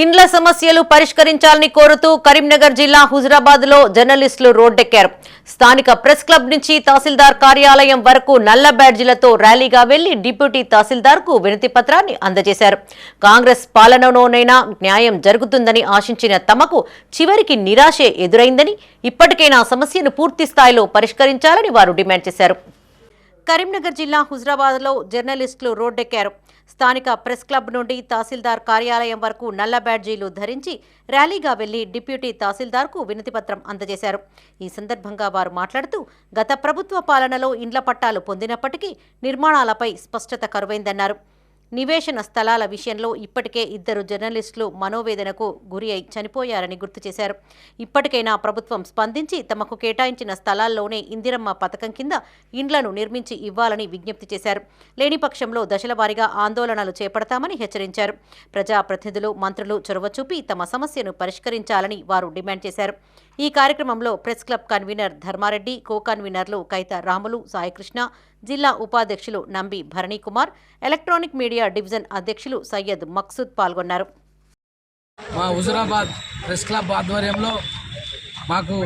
ఇండ్ల సమస్యలు పరిష్కరించాలని కోరుతూ కరీంనగర్ జిల్లా హుజరాబాద్లో జర్నలిస్టులు రోడ్డెక్కారు. స్థానిక ప్రెస్ క్లబ్ నుంచి తహసీల్దార్ కార్యాలయం వరకు నల్ల బ్యాడ్జీలతో ర్యాలీగా వెళ్ళి డిప్యూటీ తహసీల్దార్కు వినతి పత్రాన్ని అందజేశారు. కాంగ్రెస్ పాలనలోనైనా న్యాయం జరుగుతుందని ఆశించిన తమకు చివరికి నిరాశే ఎదురైందని ఇప్పటికైనా సమస్యను పూర్తి స్థాయిలో పరిష్కరించాలని వారు డిమాండ్ చేశారు. కరీంనగర్ జిల్లా హుజరాబాద్లో జర్నలిస్టులు రోడ్డెక్కారు. స్థానిక ప్రెస్ క్లబ్ నుండి తహసీల్దార్ కార్యాలయం వరకు నల్ల బ్యాడ్జీలు ధరించి ర్యాలీగా వెళ్ళి డిప్యూటీ తహసీల్దార్కు వినతిపత్రం అందజేశారు. ఈ సందర్భంగా వారు మాట్లాడుతూ గత ప్రభుత్వ పాలనలో ఇండ్ల పట్టాలు పొందినప్పటికీ నిర్మాణాలపై స్పష్టత కరువైందన్నారు. నివేశన స్థలాల విషయంలో ఇప్పటికే ఇద్దరు జర్నలిస్టులు మనోవేదనకు గురి అయి చనిపోయారని గుర్తు చేశారు. ఇప్పటికైనా ప్రభుత్వం స్పందించి తమకు కేటాయించిన స్థలాల్లోనే ఇందిరమ్మ పథకం కింద ఇండ్లను నిర్మించి ఇవ్వాలని విజ్ఞప్తి చేశారు. లేని పక్షంలో దశలవారీగా ఆందోళనలు చేపడతామని హెచ్చరించారు. ప్రజాప్రతినిధులు మంత్రులు చొరవ చూపి తమ సమస్యను పరిష్కరించాలని వారు డిమాండ్ చేశారు. ఈ కార్యక్రమంలో press club convener Dharmareddy co కన్వీనర్లు కైత రాములు సాయికృష్ణ జిల్లా ఉపాధ్యక్షులు Nambi Bharanikumar electronic media division అధ్యక్షులు సయ్యద్ మక్సూద్ పాల్గొన్నారు. మా హుజురాబాద్ ప్రెస్ క్లబ్ ఆధ్వర్యంలో మాకు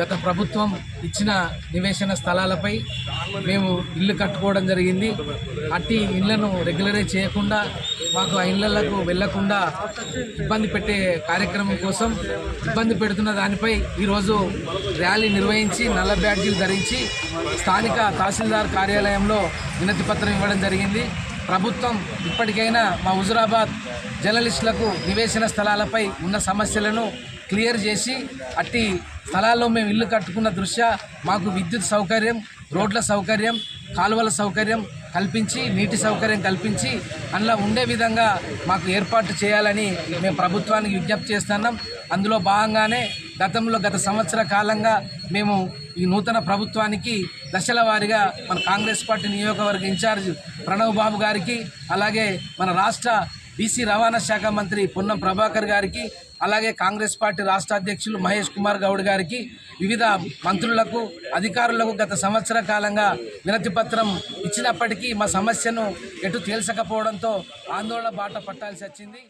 గత ప్రభుత్వం ఇచ్చిన నివేశన స్థలాలపై మేము ఇల్లు కట్టుకోవడం జరిగింది. అట్టి ఇళ్ళను రెగ్యులరైజ్ చేయకుండా మాకు ఆ ఇళ్ళకు వెళ్ళకుండా ఇబ్బంది పెట్టే కార్యక్రమం కోసం ఇబ్బంది పెడుతున్న దానిపై ఈరోజు ర్యాలీ నిర్వహించి నల్ల బ్యాడ్జీలు ధరించి స్థానిక తహసీల్దార్ కార్యాలయంలో వినతి పత్రం ఇవ్వడం జరిగింది. ప్రభుత్వం ఇప్పటికైనా మా హుజురాబాద్ జర్నలిస్టులకు నివేశన స్థలాలపై ఉన్న సమస్యలను క్లియర్ చేసి అట్టి స్థలాల్లో మేము ఇల్లు కట్టుకున్న దృష్ట్యా మాకు విద్యుత్ సౌకర్యం రోడ్ల సౌకర్యం కాలువల సౌకర్యం కల్పించి నీటి సౌకర్యం కల్పించి అందులో ఉండే విధంగా మాకు ఏర్పాటు చేయాలని మేము ప్రభుత్వానికి విజ్ఞప్తి చేస్తున్నాం. అందులో భాగంగానే గతంలో గత సంవత్సర కాలంగా మేము ఈ నూతన ప్రభుత్వానికి దశల వారీగా మన కాంగ్రెస్ పార్టీ నియోజకవర్గ ఇన్ఛార్జ్ ప్రణవ్ బాబు గారికి అలాగే మన రాష్ట్ర బీసీ రవాణా శాఖ మంత్రి పొన్నం ప్రభాకర్ గారికి అలాగే కాంగ్రెస్ పార్టీ రాష్ట్ర అధ్యక్షులు మహేష్ కుమార్ గౌడ్ గారికి వివిధ మంత్రులకు అధికారులకు గత సంవత్సర కాలంగా వినతి పత్రం ఇచ్చినప్పటికీ మా సమస్యను ఎటు తేల్చకపోవడంతో ఆందోళన బాట పట్టాల్సి వచ్చింది.